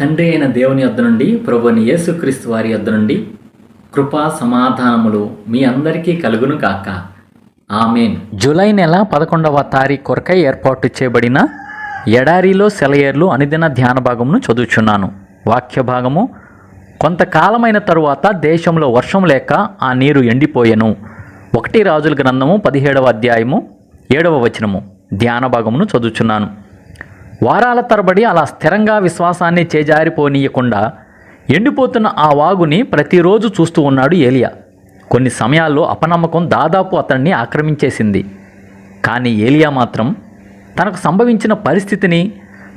తండ్రి అయిన దేవుని యొద్ద నుండి ప్రభుని యేసుక్రీస్తు వారి యొద్ద నుండి కృపా సమాధానములు మీ అందరికీ కలుగును కాక ఆమెన్. జూలై నెల పదకొండవ తారీఖు కొరకై ఏర్పాటు చేయబడిన ఎడారిలో సెలయేర్లు అనుదిన ధ్యాన భాగమును చదువుచున్నాను. వాక్య భాగము కొంతకాలమైన తరువాత దేశంలో వర్షం లేక ఆ నీరు ఎండిపోయెను. ఒకటి రాజుల గ్రంథము పదిహేడవ అధ్యాయము ఏడవ వచనము ధ్యాన భాగమును చదువుచున్నాను. వారాల తరబడి అలా స్థిరంగా విశ్వాసాన్ని చేజారిపోనీయకుండా ఎండిపోతున్న ఆ వాగుని ప్రతిరోజు చూస్తూ ఉన్నాడు ఏలియా. కొన్ని సమయాల్లో అపనమ్మకం దాదాపు అతన్ని ఆక్రమించేసింది. కానీ ఏలియా మాత్రం తనకు సంభవించిన పరిస్థితిని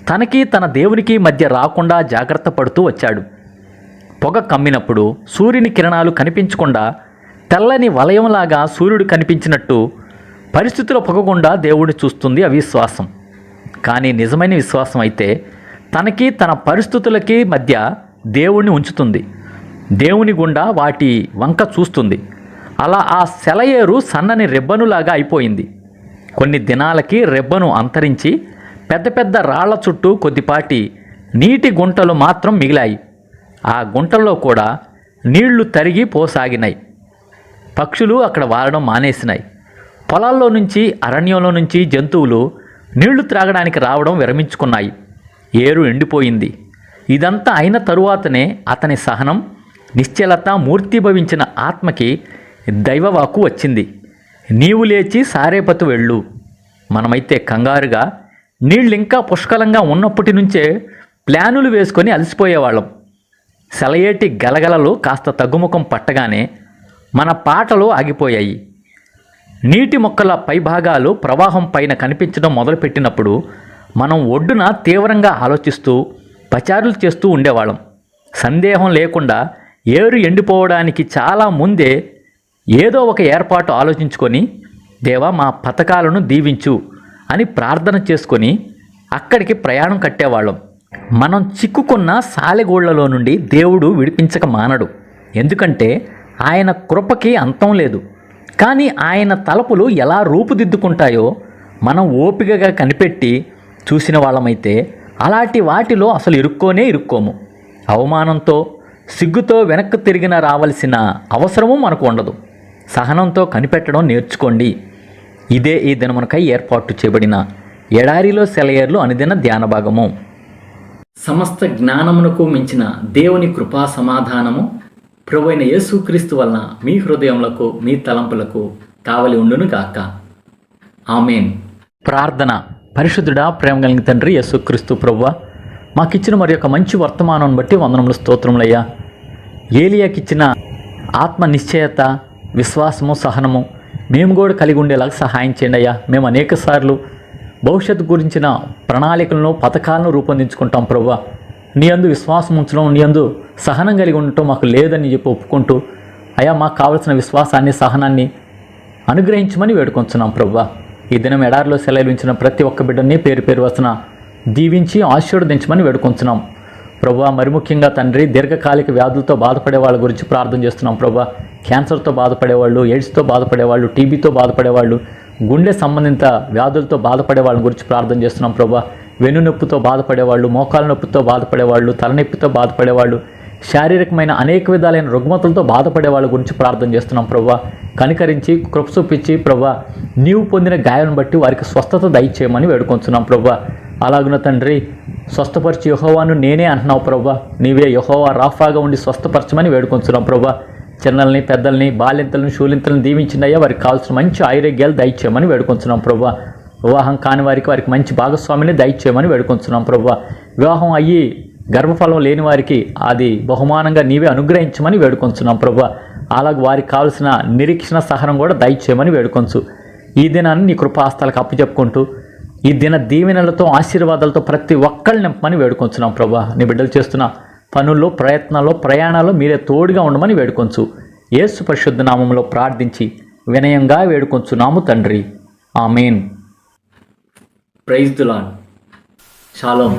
తనకి తన దేవునికి మధ్య రాకుండా జాగ్రత్త పడుతూ వచ్చాడు. పొగ కమ్మినప్పుడు సూర్యుని కిరణాలు కనిపించకుండా తెల్లని వలయంలాగా సూర్యుడు కనిపించినట్టు పరిస్థితుల పొగకుండా దేవుడు చూస్తుంది అవిశ్వాసం. కానీ నిజమైన విశ్వాసం అయితే తనకి తన పరిస్థితులకి మధ్య దేవుణ్ణి ఉంచుతుంది. దేవుని గుండా వాటి వంక చూస్తుంది. అలా ఆ సెలయేరు సన్నని రెబ్బనులాగా అయిపోయింది. కొన్ని దినాలకి రెబ్బను అంతరించి పెద్ద పెద్ద రాళ్ళ చుట్టూ కొద్దిపాటి నీటి గుంటలు మాత్రం మిగిలాయి. ఆ గుంటల్లో కూడా నీళ్ళు తరిగి పోసాగినాయి. పక్షులు అక్కడ వారడం మానేసినాయి. పొలాల్లో నుంచి అరణ్యంలో నుంచి జంతువులు నీళ్ళు త్రాగడానికి రావడం విరమించుకున్నాయి. ఏరు ఎండిపోయింది. ఇదంతా అయిన తరువాతనే అతని సహనం నిశ్చలత మూర్తిభవించిన ఆత్మకి దైవవాకు వచ్చింది. నీవు లేచి సారేపతు వెళ్ళు. మనమైతే కంగారుగా నీళ్ళింకా పుష్కలంగా ఉన్నప్పటి నుంచే ప్లానులు వేసుకొని అలసిపోయేవాళ్ళం. సెలయేటి గలగలలు కాస్త తగ్గుముఖం పట్టగానే మన పాటలు ఆగిపోయాయి. నీటి మొక్కల పైభాగాలు ప్రవాహం పైన కనిపించడం మొదలుపెట్టినప్పుడు మనం ఒడ్డున తీవ్రంగా ఆలోచిస్తూ పచారులు చేస్తూ ఉండేవాళ్ళం. సందేహం లేకుండా ఏరు ఎండిపోవడానికి చాలా ముందే ఏదో ఒక ఏర్పాటు ఆలోచించుకొని దేవా మా పథకాలను దీవించు అని ప్రార్థన చేసుకొని అక్కడికి ప్రయాణం కట్టేవాళ్ళం. మనం చిక్కుకున్న సాలెగోళ్ళలో నుండి దేవుడు విడిపించక మానడు. ఎందుకంటే ఆయన కృపకి అంతం లేదు. కానీ ఆయన తలపులు ఎలా రూపుదిద్దుకుంటాయో మనం ఓపికగా కనిపెట్టి చూసిన వాళ్ళమైతే అలాంటి వాటిలో అసలు ఇరుక్కోనే ఇరుక్కోము. అవమానంతో సిగ్గుతో వెనక్కి తిరిగిన రావలసిన అవసరము మనకు ఉండదు. సహనంతో కనిపెట్టడం నేర్చుకోండి. ఇదే ఈ దినమునకై ఏర్పాటు చేయబడిన ఎడారిలో సెలయేర్లు అనుదిన ధ్యాన భాగము. సమస్త జ్ఞానమునకు మించిన దేవుని కృపా సమాధానము ప్రభువైన యేసుక్రీస్తు వలన మీ హృదయములకు మీ తలంపులకు కావలి ఉండును గాక. ఆమెన్. ప్రార్థన. పరిశుద్ధుడా ప్రేమ కలిగిన తండ్రి యేసుక్రీస్తు ప్రభువ మాకిచ్చిన మరి యొక్క మంచి వర్తమానం బట్టి వందనములు స్తోత్రములయ్యా. ఏలియాకిచ్చిన ఆత్మ నిశ్చయత విశ్వాసము సహనము మేము కూడా కలిగి ఉండేలాగా సహాయం చేయండి అయ్యా. మేము అనేక సార్లు భవిష్యత్తు గురించిన ప్రణాళికలను పథకాలను రూపొందించుకుంటాం ప్రభువా. నీ అందు విశ్వాసం ఉంచడం నీ అందు సహనం కలిగి ఉండటం మాకు లేదని చెప్పి ఒప్పుకుంటూ అయ్యా మాకు కావలసిన విశ్వాసాన్ని సహనాన్ని అనుగ్రహించమని వేడుకొంచున్నాం ప్రభా. ఈ దినం ఎడారిలో సెలవించిన ప్రతి ఒక్క బిడ్డని పేరు పేరు వస్తున్న దీవించి ఆశీర్వదించమని వేడుకొంచున్నాం. ప్రభా మరి ముఖ్యంగా తండ్రి దీర్ఘకాలిక వ్యాధులతో బాధపడే వాళ్ళ గురించి ప్రార్థన చేస్తున్నాం ప్రభా. క్యాన్సర్తో బాధపడేవాళ్ళు ఎయిడ్స్తో బాధపడేవాళ్ళు టీబీతో బాధపడేవాళ్ళు గుండె సంబంధిత వ్యాధులతో బాధపడే వాళ్ళ గురించి ప్రార్థన చేస్తున్నాం ప్రభా. వెన్ను నొప్పితో బాధపడేవాళ్ళు మోకాల నొప్పితో బాధపడేవాళ్ళు తలనొప్పితో బాధపడేవాళ్ళు శారీరకమైన అనేక విధాలైన రుగ్మతలతో బాధపడే వాళ్ళ గురించి ప్రార్థన చేస్తున్నాం ప్రవ్వా. కనికరించి కృప ప్రవ్వా నీవు పొందిన గాయాలను బట్టి వారికి స్వస్థత దయచేయమని వేడుకొంచున్నాం ప్రభా అలాగున తండ్రి స్వస్థపరిచి యహోవాను నేనే అంటున్నావు ప్రవ్వా. నీవే యహోవా రాఫాగా ఉండి స్వస్థపరచమని వేడుకొంచున్నాం ప్రభా చిన్నల్ని పెద్దల్ని బాలింతలను శూలింతలను దీవించిందయ్యా వారికి కావాల్సిన మంచి ఆరోగ్యాలు దయచేయమని వేడుకొంచున్నాం ప్రభా వివాహం కాని వారికి వారికి మంచి భాగస్వామిని దయచేయమని వేడుకొంచున్నాం ప్రభా వివాహం అయ్యి గర్భఫలం లేని వారికి అది బహుమానంగా నీవే అనుగ్రహించమని వేడుకొంచున్నాం ప్రభా అలాగే వారికి కావాల్సిన నిరీక్షణ సహనం కూడా దయచేయమని వేడుకొంచు. ఈ దినాన్ని నీ కృపాస్తాలకు అప్పచెప్పుకుంటూ ఈ దిన దీవెనలతో ఆశీర్వాదాలతో ప్రతి ఒక్కళ్ళు నింపమని వేడుకొంచున్నాం ప్రభా నీ బిడ్డలు చేస్తున్న పనుల్లో ప్రయత్నాల్లో ప్రయాణాల్లో మీరే తోడుగా ఉండమని వేడుకొంచు. యేసు పరిశుద్ధ నామంలో ప్రార్థించి వినయంగా వేడుకొంచున్నాము తండ్రి. ఆమెన్. Praise దులాన్ shalom